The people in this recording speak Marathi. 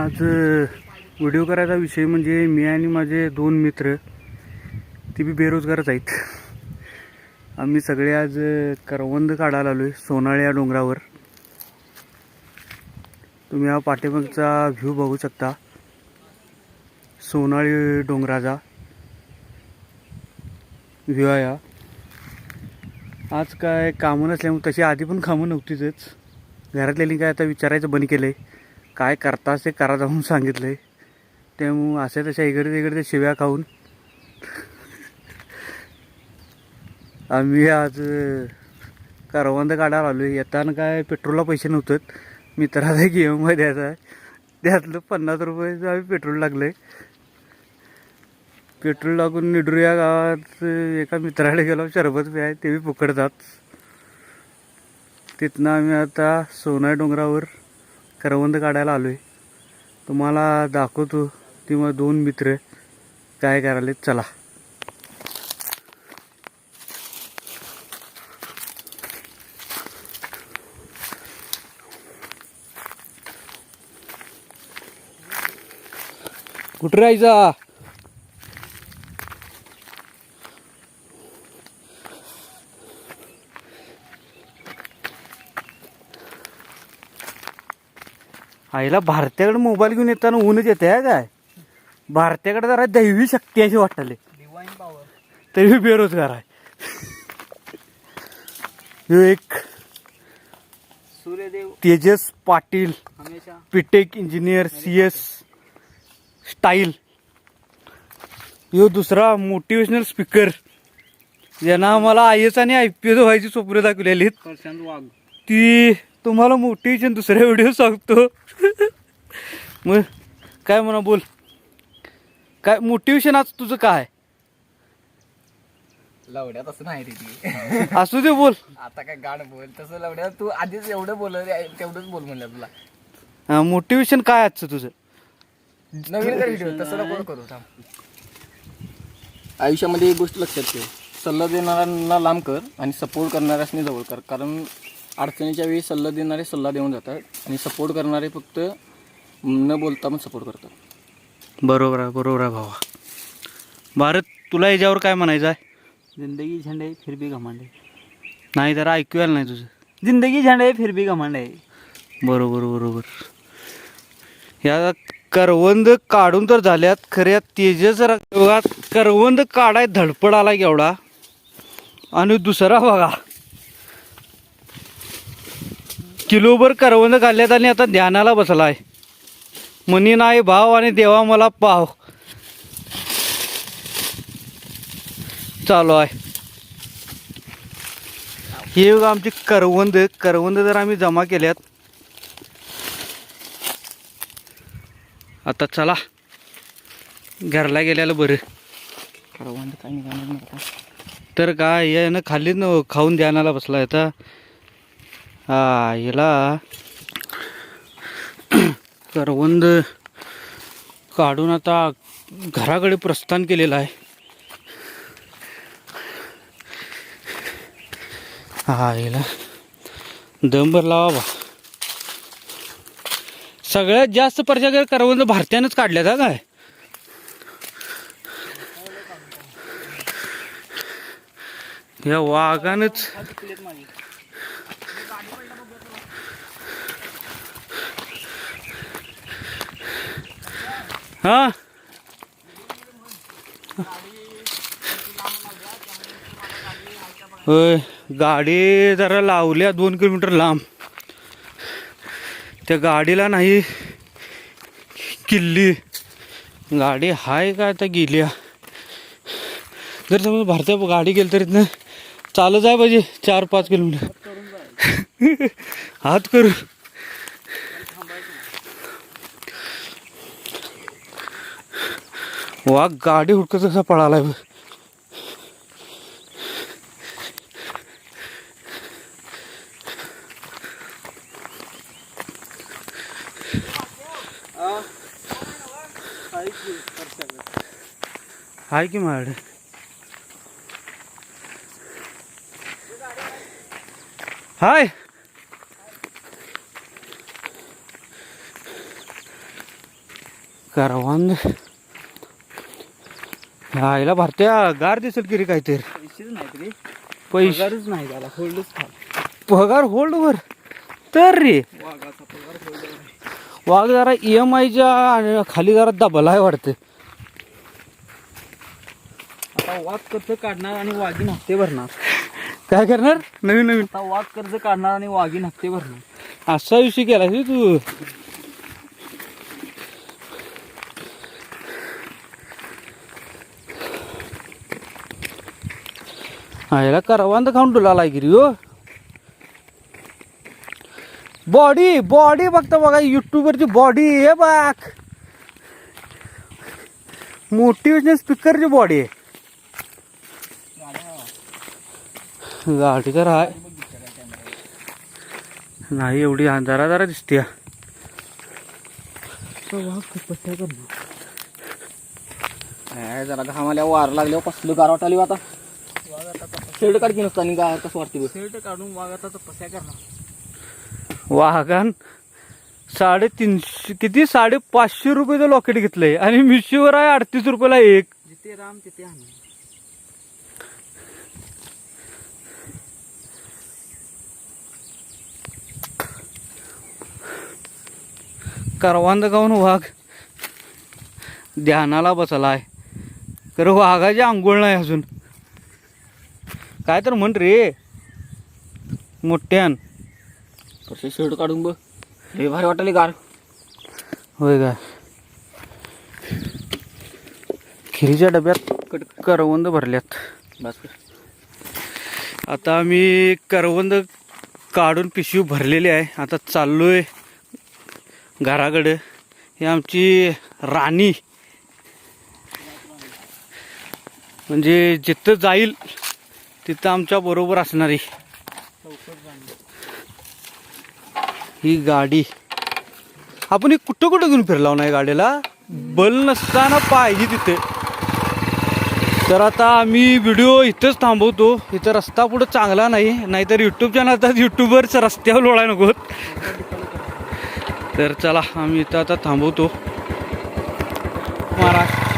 आज व्हिडिओ करायचा विषय म्हणजे मी आणि माझे दोन मित्र ते बी बेरोजगारच आहेत. आम्ही सगळे आज करवंद काढायला आलो आहे सोनाळे या डोंगरावर. तुम्ही हा पाठीमागचा व्ह्यू बघू शकता. सोनाळी डोंगराचा व्ह्यू आहे हा. आज काय कामं नसल्यामुळे तशी आधी पण कामं नव्हतीच. घरातल्यानी काय आता विचारायचं बंद केलं आहे काय करतास ते करा जाऊन सांगितलं आहे त्यामुळं असे तशा इकडे तिकडे शिव्या खाऊन. आम्ही आज कारवंद करवंद काढायला आलो आहे येताना काय पेट्रोलला पैसे नव्हतं मित्राचा एक एम आय द्यायचा आहे. त्यातलं पन्नास रुपयाचं आम्ही पेट्रोल लागलं आहे पेट्रोल लागून निडरू या गावात एका मित्राकडे गेलो. शरबत प्याय ते बी पकडतात तिथनं आम्ही आता सोना डोंगरावर करवंद काढायला आलो आहे तुम्हाला दाखवतो ती मग दोन मित्र काय करायले चला. कुठं राहायचा? आईला भारत्याकडे मोबाईल घेऊन येताना ऊनच येते आहे काय? भारत्याकडे जरा दैवी शक्ती अशी वाटले तरी बेरोजगार आहे. एक सूर्यदेव तेजस पाटील पिटेक इंजिनियर सी एस स्टाईल. ह्यो दुसरा मोटिवेशनल स्पीकर ज्यांना आम्हाला आय एस आणि आय पी एस व्हायची स्वप्न दाखवलेली ती तुम्हाला मोटिवेशन दुसऱ्या व्हिडिओ सांगतो. मग काय म्हणा बोल. काय मोटिवेशन आज तुझं काय? लवड्यात असं नाही रे ती. असू दे बोल. आता काय गाणं बोल तसं लवड्यात तू आधीच एवढं बोल तेवढंच बोल म्हणलं तुला. मोटिवेशन काय आजचं तुझं? नवीन कर व्हिडिओ तसं नको करू थांब. आयुष्यामध्ये एक गोष्ट लक्षात ठेव. सल्ला देणाऱ्यांना लांब कर आणि सपोर्ट करणाऱ्यांनी जवळ कर. कारण अडचणीच्या वेळी सल्ला देणारे सल्ला देऊन जातात आणि सपोर्ट करणारे फक्त न बोलता पण सपोर्ट करतात. बरोबर आहे बरोबर आहे भावा. भारत तुला याच्यावर काय म्हणायचं आहे? जिंदगी झंडे फिर भी घमंड. है नाही तर ऐकू आलं नाही तुझं? जिंदगी झंडे फिर भी घमंड. है बरोबर बरोबर. या करवंद काढून तर झाल्यात खऱ्या तेजस करवंद काढाय धडपड आला एवढा आणि दुसरा बघा किलोभर करवंद काढल्यात आणि आता ध्यानाला बसलाय. मनी नाही भाव आणि देवा मला पाव. चालू आहे. हे आमची करवंद करवंद जर आम्ही जमा केल्यात. आता चला. घरला गेल्याला बरं. करवंद काय निघालं तर काय यानं खाली न खाऊन ध्यानाला बसला आता. हा करवंद काढून आता घराकडे प्रस्थान केलेलं आहे हा हिला दम भरला बाबा सगळ्यात जास्त पर्चा करवंद भारतीयानंच काढल्यात हा काय या वाघानच हा? होय गाडी जरा लावल्या दोन किलोमीटर लांब. त्या गाडीला नाही किल्ली. गाडी हाय का आता गेल्या जर समजा भारतीय गाडी गेली तर इथनं चालत जाय पाहिजे चार पाच किलोमीटर. हात करू वा गाडी हुडकत कसा पळालाय बघ. हाय की माझ्याकडे हाय. करवांद. आईला भरत्या गार दिसेल की रे काहीतरी. नाही पैसे. पगारच नाही होल्डच पगार होल्ड वर? तर रे. वाघाचा पगार होल्ड वाघ जरा ई एम आयच्या खाली जरा दबला आहे वाटतं. आता वाघ कर्ज काढणार आणि वाघीन हप्ते भरणार. काय करणार? नवीन नवीन. आता वाघ कर्ज काढणार आणि वाघीन हप्ते भरणार. असा विषय केला तू. आयला करवांत खाऊन तुला लागी रे हो. बॉडी बॉडी बघता बघा युट्यूबवरची बॉडी हे बघ. मोटिवेशनल स्पीकरची बॉडी आहे. गाडी तर आहे नाही एवढी जरा जरा दिसते जरा घामाल्या वार लागल्यावर कसलं गार वाटाली आता. शेड काढ की नसताना गार कसं वाटते शेड काढून वाघ आता तपस्या करणार. वाहगान साडेतीनशे किती? साडेपाचशे रुपयाचं लॉकेट घेतलंय. आणि मिशीवर आहे अडतीस रुपयाला एक. जिथे राम तिथे आम्ही. करवांद गाऊन वाघ? ध्यानाला बसला आहे खरं वाघाची आंघोळ नाही अजून. काय तर म्हण रे. मोठ्यान. कसे शेड काढून बघ. लय भारी वाटाली गार. होय काय खिरीच्या डब्यात कट करवंद भरल्यात. बस कर. आता आम्ही करवंद काढून पिशवी भरलेली आहे. आता चाललोय. घराकडे ही आमची राणी. म्हणजे जिथं जाईल तिथं आमच्या बरोबर असणारी. ही गाडी. आपण ही कुठं कुठं घेऊन फिरलाव हो नाही गाडीला? बल नसताना पाहिजे तिथे. तर आता आम्ही व्हिडिओ इथंच थांबवतो. इथं रस्ता पुढं चांगला नाही. नाहीतर यूट्यूब चॅनल आता यूट्यूबवरच रस्त्यावर लोळाय नको तर चला आम्ही इथं आता थांबवतो. महाराष्ट्र